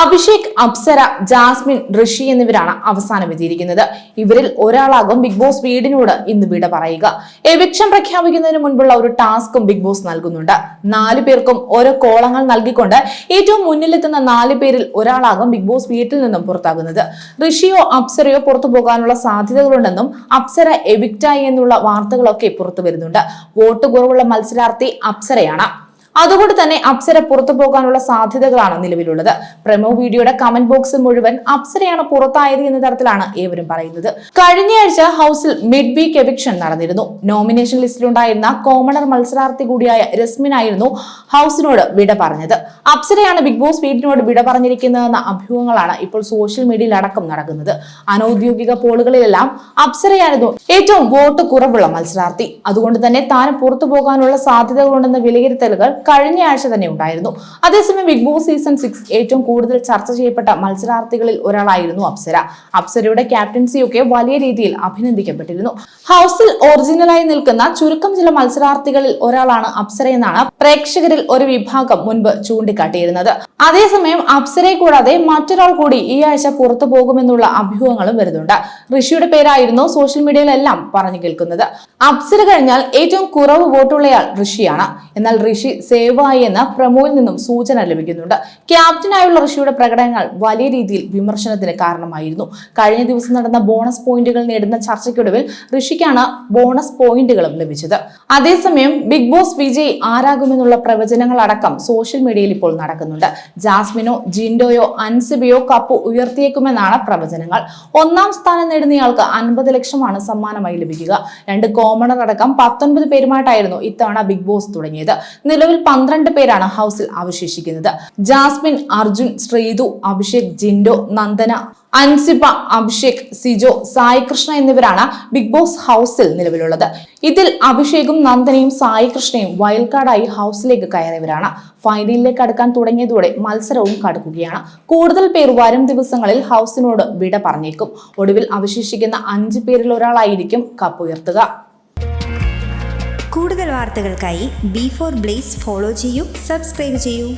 Abhishek Apsara Jasmine ഋഷി എന്നിവരാണ് അവസാനം എത്തിയിരിക്കുന്നത്. ഇവരിൽ ഒരാളാകും ബിഗ് ബോസ് വീടിനോട് ഇന്ന് വിട പറയുക. എവിക്ഷം പ്രഖ്യാപിക്കുന്നതിന് മുൻപുള്ള ഒരു ടാസ്കും ബിഗ് ബോസ് നൽകുന്നുണ്ട്. നാല് പേർക്കും ഓരോ കോളങ്ങൾ നൽകിക്കൊണ്ട് ഏറ്റവും മുന്നിലെത്തുന്ന നാല് പേരിൽ ഒരാളാകും ബിഗ് ബോസ് വീട്ടിൽ നിന്നും പുറത്താകുന്നത്. ഋഷിയോ അപ്സരയോ പുറത്തു പോകാനുള്ള സാധ്യതകളുണ്ടെന്നും അപ്സര എവിക്റ്റായി എന്നുള്ള വാർത്തകളൊക്കെ പുറത്തു വരുന്നുണ്ട്. വോട്ട് കുറവുള്ള മത്സരാർത്ഥി അപ്സരയാണ്. അതുകൊണ്ട് തന്നെ അപ്സര പുറത്തു പോകാനുള്ള സാധ്യതകളാണ് നിലവിലുള്ളത്. പ്രമോ വീഡിയോയുടെ കമന്റ് ബോക്സ് മുഴുവൻ അപ്സരയാണ് പുറത്തായത് എന്ന തരത്തിലാണ് ഏവരും പറയുന്നത്. കഴിഞ്ഞയാഴ്ച ഹൗസിൽ മിഡ് വീക്ക് എവിക്ഷൻ നടന്നിരുന്നു. നോമിനേഷൻ ലിസ്റ്റിലുണ്ടായിരുന്ന കോമണർ മത്സരാർത്ഥി കൂടിയായ രസ്മിനായിരുന്നു ഹൗസിനോട് വിട പറഞ്ഞത്. അപ്സരയാണ് ബിഗ് ബോസ് വീടിനോട് വിട പറഞ്ഞിരിക്കുന്നതെന്ന അഭ്യൂഹങ്ങളാണ് ഇപ്പോൾ സോഷ്യൽ മീഡിയയിൽ അടക്കം നടക്കുന്നത്. അനൌദ്യോഗിക പോളുകളിലെല്ലാം അപ്സരയായിരുന്നു ഏറ്റവും വോട്ട് കുറവുള്ള മത്സരാർത്ഥി. അതുകൊണ്ട് തന്നെ താൻ പുറത്തു പോകാനുള്ള സാധ്യതകളുണ്ടെന്ന വിലയിരുത്തലുകൾ കഴിഞ്ഞ ആഴ്ച തന്നെ ഉണ്ടായിരുന്നു. അതേസമയം ബിഗ് ബോസ് സീസൺ സിക്സ് ഏറ്റവും കൂടുതൽ ചർച്ച ചെയ്യപ്പെട്ട മത്സരാർത്ഥികളിൽ ഒരാളായിരുന്നു അപ്സര. അപ്സരയുടെ ക്യാപ്റ്റൻസി ഒക്കെ വലിയ രീതിയിൽ അഭിനന്ദിക്കപ്പെട്ടിരുന്നു. ഹൗസിൽ ഒറിജിനലായി നിൽക്കുന്ന ചുരുക്കം ചില മത്സരാർത്ഥികളിൽ ഒരാളാണ് അപ്സര എന്നാണ് പ്രേക്ഷകരിൽ ഒരു വിഭാഗം മുൻപ് ചൂണ്ടിക്കാട്ടിയിരുന്നത്. അതേസമയം അപ്സരയെ കൂടാതെ മറ്റൊരാൾ കൂടി ഈ ആഴ്ച പുറത്തു പോകുമെന്നുള്ള അഭ്യൂഹങ്ങളും വരുന്നുണ്ട്. ഋഷിയുടെ പേരായിരുന്നു സോഷ്യൽ മീഡിയയിലെല്ലാം പറഞ്ഞു കേൾക്കുന്നത്. അപ്സര കഴിഞ്ഞാൽ ഏറ്റവും കുറവ് വോട്ടുള്ളയാൾ ഋഷിയാണ്. എന്നാൽ ഋഷി സേവായി എന്ന പ്രമോയിൽ നിന്നും സൂചന ലഭിക്കുന്നുണ്ട്. ക്യാപ്റ്റനായുള്ള ഋഷിയുടെ പ്രകടനങ്ങൾ വലിയ രീതിയിൽ വിമർശനത്തിന് കാരണമായിരുന്നു. കഴിഞ്ഞ ദിവസം നടന്ന ബോണസ് പോയിന്റുകൾ നേടുന്ന ചർച്ചയ്ക്കൊടുവിൽ ഋഷിക്കാണ് ബോണസ് പോയിന്റുകളും ലഭിച്ചത്. അതേസമയം ബിഗ് ബോസ് വിജയ് ആരാകുമെന്നുള്ള പ്രവചനങ്ങളടക്കം സോഷ്യൽ മീഡിയയിൽ ഇപ്പോൾ നടക്കുന്നുണ്ട്. ജാസ്മിനോ ജിൻഡോയോ അൻസിബിയോ കപ്പ് ഉയർത്തിയേക്കുമെന്നാണ് പ്രവചനങ്ങൾ. ഒന്നാം സ്ഥാനം നേടുന്നയാൾക്ക് അൻപത് ലക്ഷമാണ് സമ്മാനമായി ലഭിക്കുക. രണ്ട് കോമണർ അടക്കം പത്തൊൻപത് പേരുമായിട്ടായിരുന്നു ഇത്തവണ ബിഗ് ബോസ് തുടങ്ങിയത്. നിലവിൽ പന്ത്രണ്ട് പേരാണ് ഹൗസിൽ അവശേഷിക്കുന്നത്. ജാസ്മിൻ അർജുൻ ശ്രീതു അഭിഷേക് ജിൻഡോ നന്ദന അൻസിബ അഭിഷേക് സിജോ സായി കൃഷ്ണ എന്നിവരാണ് ബിഗ് ബോസ് ഹൗസിൽ നിലവിലുള്ളത്. ഇതിൽ അഭിഷേകും നന്ദനയും സായി കൃഷ്ണയും കാർഡായി ഹൗസിലേക്ക് കയറിയവരാണ്. ഫൈനലിലേക്ക് അടുക്കാൻ തുടങ്ങിയതോടെ മത്സരവും കടക്കുകയാണ്. കൂടുതൽ പേർ വരും ദിവസങ്ങളിൽ ഹൗസിനോട് വിട പറഞ്ഞേക്കും. ഒടുവിൽ അവശേഷിക്കുന്ന അഞ്ചു പേരിൽ ഒരാളായിരിക്കും കപ്പ് ഉയർത്തുക. കൂടുതൽ വാർത്തകൾക്കായി ബി ഫോർ ബ്ലേസ് ഫോളോ ചെയ്യൂ സബ്സ്ക്രൈബ് ചെയ്യൂ.